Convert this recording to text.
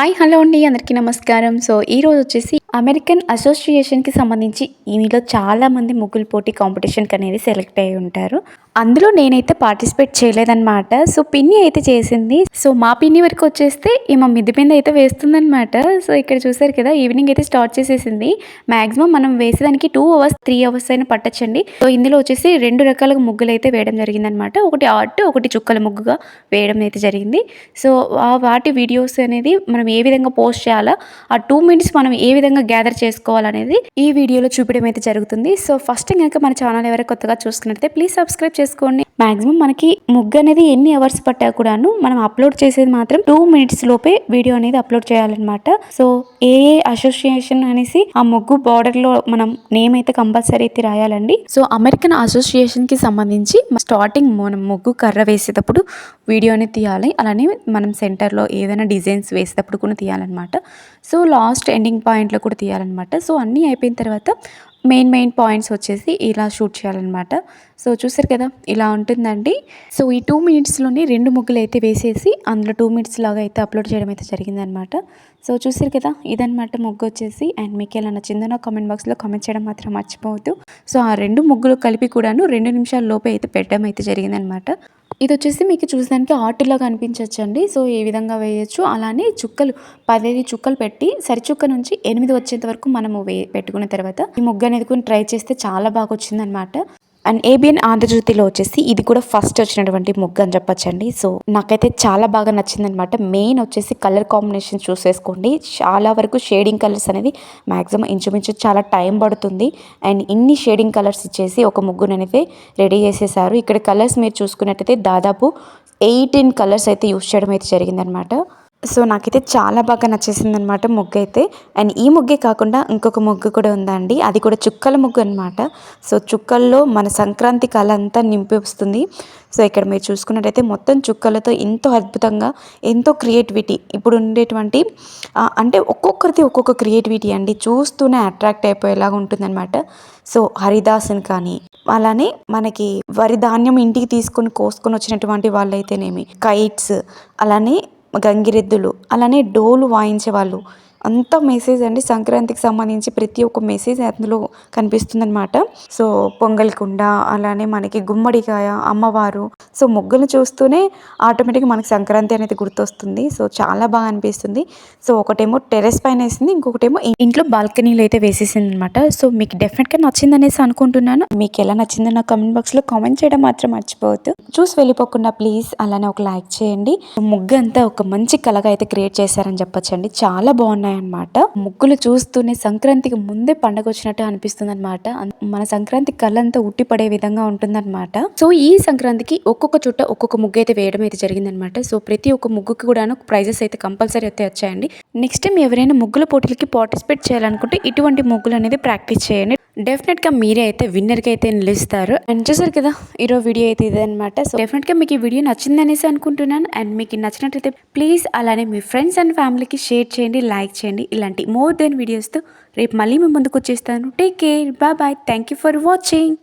Hi hello అండి అందరికీ నమస్కారం. సో ఈ రోజు వచ్చేసి అమెరికన్ అసోసియేషన్కి సంబంధించి ఈమెలో చాలామంది ముగ్గులు పోటీ కాంపిటీషన్కి అనేది సెలెక్ట్ అయి ఉంటారు. అందులో నేనైతే పార్టిసిపేట్ చేయలేదన్నమాట. సో పిన్ని అయితే చేసింది. సో మా పిన్ని వరకు వచ్చేస్తే ఈమె మిద్ది మీద అయితే వేస్తుందన్నమాట. సో ఇక్కడ చూసారు కదా ఈవినింగ్ అయితే స్టార్ట్ చేసేసింది. మాక్సిమం మనం వేసేదానికి టూ అవర్స్ త్రీ అవర్స్ అయినా పట్టచ్చండి. సో ఇందులో వచ్చేసి రెండు రకాలుగా ముగ్గులు అయితే వేయడం జరిగిందనమాట ఒకటి ఆర్ట్ ఒకటి చుక్కల ముగ్గుగా వేయడం అయితే జరిగింది. సో ఆ వాటి వీడియోస్ అనేది మనం ఏ విధంగా పోస్ట్ చేయాలో ఆ టూ మినిట్స్ మనం ఏ విధంగా గ్యాదర్ చేసుకోవాలనేది ఈ వీడియోలో చూపించడం అయితే జరుగుతుంది. సో ఫస్ట్ కనుక మన ఛానల్ ఎవరైనా కొత్తగా చూసుకున్నట్లయితే ప్లీజ్ సబ్స్క్రైబ్ చేసుకోండి. మాక్సిమం మనకి ముగ్గు అనేది ఎన్ని అవర్స్ పట్టా కూడాను మనం అప్లోడ్ చేసేది మాత్రం టూ మినిట్స్ లోపే వీడియో అనేది అప్లోడ్ చేయాలన్నమాట. సో ఏ ఏ అసోసియేషన్ అనేసి ఆ ముగ్గు బార్డర్లో మనం నేమ్ అయితే కంపల్సరీ అయితే రాయాలండి. సో అమెరికన్ అసోసియేషన్కి సంబంధించి స్టార్టింగ్ మనం ముగ్గు కర్ర వేసేటప్పుడు వీడియో అనేది తీయాలి. అలానే మనం సెంటర్లో ఏదైనా డిజైన్స్ వేసేటప్పుడు కూడా తీయాలన్నమాట. సో లాస్ట్ ఎండింగ్ పాయింట్లో కూడా తీయాలన్నమాట. సో అన్నీ అయిపోయిన తర్వాత మెయిన్ మెయిన్ పాయింట్స్ వచ్చేసి ఇలా షూట్ చేయాలన్నమాట. సో చూసారు కదా ఇలా ఉంటుందండి. సో ఈ టూ మినిట్స్లోనే రెండు ముగ్గులు అయితే వేసేసి అందులో టూ మినిట్స్ లాగా అయితే అప్లోడ్ చేయడం అయితే జరిగిందనమాట సో చూసారు కదా ఇదనమాట ముగ్గు వచ్చేసి. అండ్ మీకు ఎలా నచ్చిందో నా కామెంట్ బాక్స్లో కామెంట్ చేయడం మాత్రం మర్చిపోవద్దు. సో ఆ రెండు ముగ్గులు కలిపి కూడాను రెండు నిమిషాల లోపే అయితే పెట్టడం అయితే జరిగిందనమాట ఇది వచ్చేసి మీకు చూసడానికి ఆర్టిలాగా అనిపించవచ్చు అండి సో ఏ విధంగా వేయచ్చు? అలానే చుక్కలు పదిహేను చుక్కలు పెట్టి సరిచుక్క నుంచి ఎనిమిది వచ్చేంత వరకు మనము వే పెట్టుకున్న తర్వాత ఈ ముగ్గు అనేది కొన్ని ట్రై చేస్తే చాలా బాగా వచ్చిందనమాట అండ్ ఏబిఎన్ ఆంధ్రజ్యోతిలో వచ్చేసి ఇది కూడా ఫస్ట్ వచ్చినటువంటి ముగ్గు అని చెప్పచ్చండి. సో నాకైతే చాలా బాగా నచ్చిందనమాట మెయిన్ వచ్చేసి కలర్ కాంబినేషన్ చూసేసుకోండి చాలా వరకు షేడింగ్ కలర్స్ అనేది మ్యాక్సిమం ఇంచుమించు చాలా టైం పడుతుంది. అండ్ ఇన్ని షేడింగ్ కలర్స్ ఇచ్చేసి ఒక ముగ్గును అనేది రెడీ చేసేసారు. ఇక్కడ కలర్స్ మీరు చూసుకున్నట్టయితే దాదాపు ఎయిటీన్ కలర్స్ అయితే యూస్ చేయడం అయితే జరిగిందనమాట సో నాకైతే చాలా బాగా నచ్చేసింది అనమాట ముగ్గు అయితే అండ్ ఈ ముగ్గే కాకుండా ఇంకొక ముగ్గు కూడా ఉందండి. అది కూడా చుక్కల ముగ్గు అనమాట సో చుక్కల్లో మన సంక్రాంతి కళ అంతా నింపి వస్తుంది. సో ఇక్కడ మీరు చూసుకున్నట్టయితే మొత్తం చుక్కలతో ఎంతో అద్భుతంగా ఎంతో క్రియేటివిటీ ఇప్పుడు ఉండేటువంటి అంటే ఒక్కొక్కరిది ఒక్కొక్క క్రియేటివిటీ అండి. చూస్తూనే అట్రాక్ట్ అయిపోయేలాగా ఉంటుందన్నమాట. సో హరిదాసన్ కానీ అలానే మనకి వరి ధాన్యం ఇంటికి తీసుకొని కోసుకొని వచ్చినటువంటి వాళ్ళైతేనేమి కైట్స్ అలానే గంగిరెద్దులు. అలానే డోలు వాయించే వాళ్ళు అంత మెసేజ్ అండి. సంక్రాంతికి సంబంధించి ప్రతి ఒక్క మెసేజ్ అందులో కనిపిస్తుందన్నమాట. సో పొంగల్ కుండ అలానే మనకి గుమ్మడికాయ అమ్మవారు. సో ముగ్గులు చూస్తూనే ఆటోమేటిక్గా మనకి సంక్రాంతి అనేది గుర్తొస్తుంది. సో చాలా బాగా అనిపిస్తుంది. సో ఒకటేమో టెరెస్ పైన వేసింది ఇంకొకటేమో ఇంట్లో బాల్కనీలో అయితే వేసేసింది అనమాట సో మీకు డెఫినెట్గా నచ్చింది అనేసి అనుకుంటున్నాను. మీకు ఎలా నచ్చిందో నా కామెంట్ బాక్స్లో కామెంట్ చేయడం మాత్రం మర్చిపోవద్దు. చూసి వెళ్ళిపోకుండా ప్లీజ్ అలానే ఒక లైక్ చేయండి. ముగ్గు అంతా ఒక మంచి కళగా అయితే క్రియేట్ చేశారని చెప్పొచ్చండి. చాలా బాగున్నాయి. ఉన్నాయన్నమాట. ముగ్గులు చూస్తూనే సంక్రాంతికి ముందే పండగ వచ్చినట్టు అనిపిస్తుంది అనమాట మన సంక్రాంతి కళ్ళంతా ఉట్టిపడే విధంగా ఉంటుందన్నమాట. సో ఈ సంక్రాంతికి ఒక్కొక్క చుట్ట ఒక్కొక్క ముగ్గు అయితే వేయడం అయితే జరిగిందనమాట సో ప్రతి ఒక్క ముగ్గుకి కూడాను ప్రైజెస్ అయితే కంపల్సరీ అయితే వచ్చాయండి. నెక్స్ట్ టైం ఎవరైనా ముగ్గుల పోటీలకి పార్టిసిపేట్ చేయాలనుకుంటే ఇటువంటి ముగ్గులు అనేది ప్రాక్టీస్ చేయండి. డెఫినెట్గా మీరే అయితే విన్నర్కి అయితే నిలుస్తారు. అండ్ చూసారు కదా ఈరోజు వీడియో అయితే ఇదనమాట సో డెఫినెట్గా మీకు ఈ వీడియో నచ్చింది అనేసి అనుకుంటున్నాను. అండ్ మీకు నచ్చినట్లయితే ప్లీజ్ అలానే మీ ఫ్రెండ్స్ అండ్ ఫ్యామిలీకి షేర్ చేయండి లైక్ చేయండి. ఇలాంటి మోర్ దెన్ వీడియోస్తో రేపు మళ్ళీ మీ ముందుకు వచ్చేస్తాను. Take care bye bye. Thank you for watching.